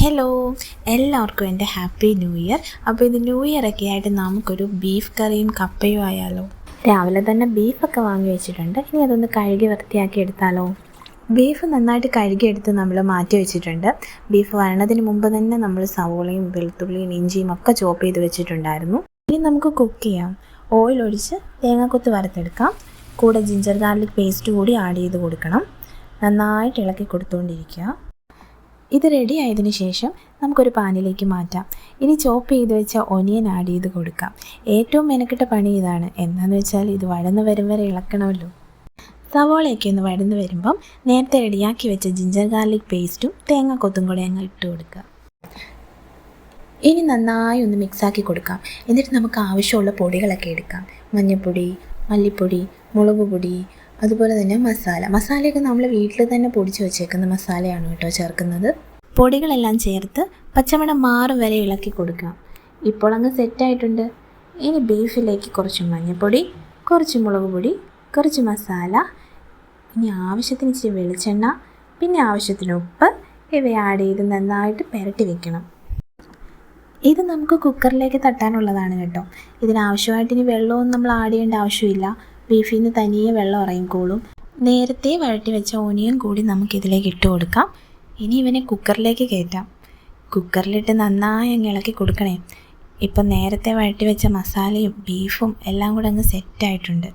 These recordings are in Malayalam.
ഹലോ എല്ലാവർക്കും എന്റെ ഹാപ്പി ന്യൂ ഇയർ അപ്പോൾ ഇത് ന്യൂ ഇയർ ഒക്കെ ആയിട്ട് നമുക്കൊരു ബീഫ് കറിയും കപ്പയും ആയാലോ? രാവിലെ തന്നെ ബീഫൊക്കെ വാങ്ങി വെച്ചിട്ടുണ്ട്. ഇനി അതൊന്ന് കഴുകി വൃത്തിയാക്കി എടുത്താലോ? ബീഫ് നന്നായിട്ട് കഴുകിയെടുത്ത് നമ്മൾ മാറ്റി വെച്ചിട്ടുണ്ട്. ബീഫ് വരണതിന് മുമ്പ് തന്നെ നമ്മൾ സവോളയും വെളുത്തുള്ളിയും ഇഞ്ചിയും ഒക്കെ ചോപ്പ് ചെയ്ത് വെച്ചിട്ടുണ്ടായിരുന്നു. ഇനി നമുക്ക് കുക്ക് ചെയ്യാം. ഓയിൽ ഒഴിച്ച് തേങ്ങാക്കൊത്ത് വറുത്തെടുക്കാം. കൂടെ ജിഞ്ചർ ഗാർലിക് പേസ്റ്റ് കൂടി ആഡ് ചെയ്ത് കൊടുക്കണം. നന്നായിട്ട് ഇളക്കി കൊടുത്തുകൊണ്ടിരിക്കുക ഇത് റെഡി ആയതിനു ശേഷം നമുക്കൊരു പാനിലേക്ക് മാറ്റാം. ഇനി ചോപ്പ് ചെയ്ത് വെച്ച ഒനിയൻ ആഡ് ചെയ്ത് കൊടുക്കാം. ഏറ്റവും മെനക്കെട്ട പണി ഇതാണ്. എന്താണെന്ന് വെച്ചാൽ ഇത് വഴന്ന് വരും വരെ ഇളക്കണമല്ലോ. സവോളയൊക്കെ ഒന്ന് വഴന്ന് വരുമ്പം നേരത്തെ റെഡിയാക്കി വെച്ച ജിഞ്ചർ ഗാർലിക് പേസ്റ്റും തേങ്ങ കൊത്തും കൂടെ അങ്ങ് ഇട്ട് കൊടുക്കുക ഇനി നന്നായി ഒന്ന് മിക്സാക്കി കൊടുക്കാം. എന്നിട്ട് നമുക്ക് ആവശ്യമുള്ള പൊടികളൊക്കെ എടുക്കാം. മഞ്ഞൾപ്പൊടി മല്ലിപ്പൊടി മുളക് പൊടി അതുപോലെ തന്നെ മസാല. മസാലയൊക്കെ നമ്മൾ വീട്ടിൽ തന്നെ പൊടിച്ച് വെച്ചേക്കുന്ന മസാലയാണ് കേട്ടോ ചേർക്കുന്നത്. പൊടികളെല്ലാം ചേർത്ത് പച്ചമണം മാറും വരെ ഇളക്കി കൊടുക്കാം ഇപ്പോൾ അങ്ങ് സെറ്റായിട്ടുണ്ട് ഇനി ബീഫിലേക്ക് കുറച്ച് മഞ്ഞൾപ്പൊടി കുറച്ച് മുളക് പൊടി കുറച്ച് മസാല ഇനി ആവശ്യത്തിന് ഇച്ചിരി വെളിച്ചെണ്ണ പിന്നെ ആവശ്യത്തിന് ഉപ്പ് ഇവ ആഡ് ചെയ്ത് നന്നായിട്ട് പുരട്ടി വെക്കണം. ഇത് നമുക്ക് കുക്കറിലേക്ക് തട്ടാനുള്ളതാണ് കേട്ടോ. ഇതിനാവശ്യമായിട്ട് ഇനി വെള്ളമൊന്നും നമ്മൾ ആഡ് ചെയ്യേണ്ട ആവശ്യമില്ല. ബീഫിൽ നിന്ന് തനിയെ വെള്ളം ഇറങ്ങിക്കോളും. നേരത്തെ വഴറ്റി വെച്ച ഓനിയൻ കൂടി നമുക്കിതിലേക്ക് ഇട്ട് കൊടുക്കാം. ഇനി ഇവനെ കുക്കറിലേക്ക് കയറ്റാം. കുക്കറിലിട്ട് നന്നായി അങ്ങ് ഇളക്കി കൊടുക്കണേ. ഇപ്പം നേരത്തെ വഴറ്റി വെച്ച മസാലയും ബീഫും എല്ലാം കൂടെ അങ്ങ് സെറ്റായിട്ടുണ്ട്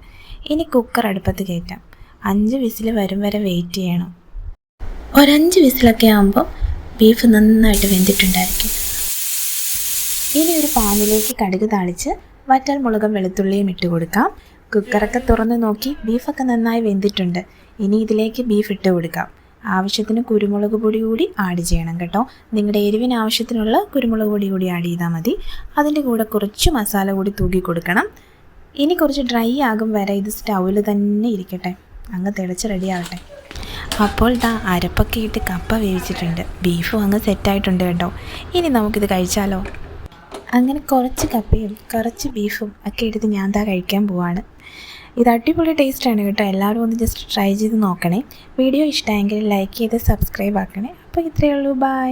ഇനി കുക്കർ അടുപ്പത്ത് കയറ്റാം. അഞ്ച് വിസിൽ വരും വരെ വെയിറ്റ് ചെയ്യണം. ഒരഞ്ച് വിസിലൊക്കെ ആകുമ്പോൾ ബീഫ് നന്നായിട്ട് വെന്തിട്ടുണ്ടായിരിക്കും. ഇനി ഒരു പാനിലേക്ക് കടുക് താളിച്ച് വറ്റൽ മുളകും വെളുത്തുള്ളിയും ഇട്ട് കൊടുക്കാം. കുക്കറൊക്കെ തുറന്ന് നോക്കി ബീഫൊക്കെ നന്നായി വെന്തിട്ടുണ്ട്. ഇനി ഇതിലേക്ക് ബീഫ് ഇട്ട് കൊടുക്കാം. ആവശ്യത്തിന് കുരുമുളക് പൊടി കൂടി ആഡ് ചെയ്യണം കേട്ടോ. നിങ്ങളുടെ എരിവിന് ആവശ്യത്തിനുള്ള കുരുമുളക് പൊടി കൂടി ആഡ് ചെയ്താൽ മതി. അതിന്റെ കൂടെ കുറച്ച് മസാല കൂടി തൂക്കി കൊടുക്കണം. ഇനി കുറച്ച് ഡ്രൈ ആകും വരെ ഇത് സ്റ്റൗവിൽ തന്നെ ഇരിക്കട്ടെ. അങ്ങ് തിളച്ച് റെഡി ആവട്ടെ. അപ്പോൾ ദാ അരപ്പൊക്കെ ഇട്ട് കപ്പ വേവിച്ചിട്ടുണ്ട്. ബീഫും അങ്ങ് സെറ്റായിട്ടുണ്ട് കേട്ടോ. ഇനി നമുക്കിത് കഴിച്ചാലോ? അങ്ങനെ കുറച്ച് കപ്പയും കുറച്ച് ബീഫും ഒക്കെ എടുത്ത് ഞാൻ താ കഴിക്കാൻ പോവാണ്. ഇത് അടിപൊളി ടേസ്റ്റ് ആണ് കേട്ടോ. എല്ലാവരും ഒന്ന് ജസ്റ്റ് ട്രൈ ചെയ്ത് നോക്കണേ. വീഡിയോ ഇഷ്ടമായെങ്കിൽ ലൈക്ക് ചെയ്ത് സബ്സ്ക്രൈബ് ആക്കണേ. അപ്പോൾ ഇത്രയേ ഉള്ളൂ. ബായ്